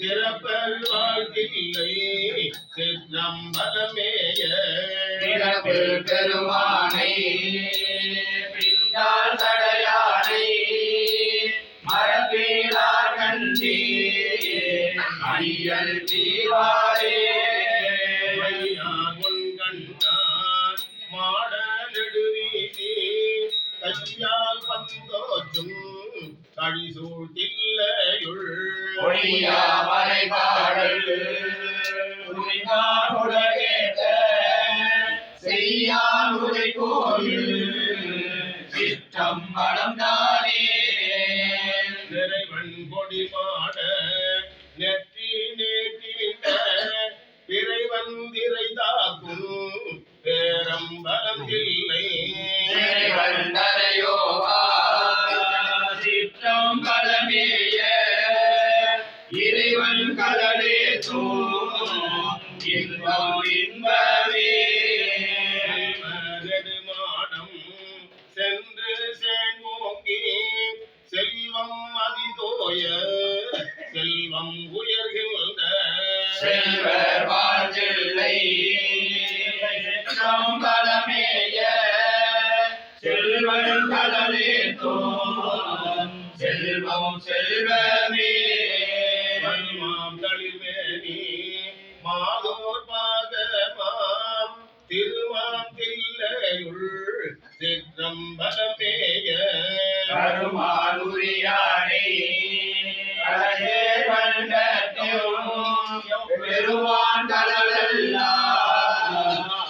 சிறப்பல் வாழ்த்தில்லை சிற்றம்பலமேய பெருமானை பின்னால் தடையானை மரபீரார் கண்டி ஐயல் தீவாரே. கண்டார் மாட நெடுவீதி கையால் பந்தோச்சும் தில்லையுள் ஒளியா மறைபாடல். உரிமான் செய்யான் கோயில். தானே. நிறைவன் கொடி மாட கடலே தூ இன்பம் இன்பமே. நெடுமாடம் சென்று சேன்மோங்கி செல்வம் அதிதோய செல்வம் உயர்கின்ற. செல்வர் வாழ்வில்லை பலமேய. செல்வன் கடலே தூ செல்வம் செல்வமே தில்லையுள் சிற்றம்பலமேய கருமாலுரியானை அழகே கண்டத்தும் பெருமான் கடலெல்லாம்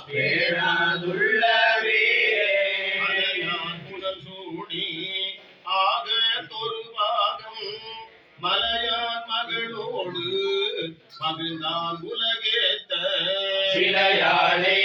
பேராதுள்ளவே சூடி ஆக மலையான் மகளோடு மகிழ்ந்தான் உலகேத்த. சிலையாளே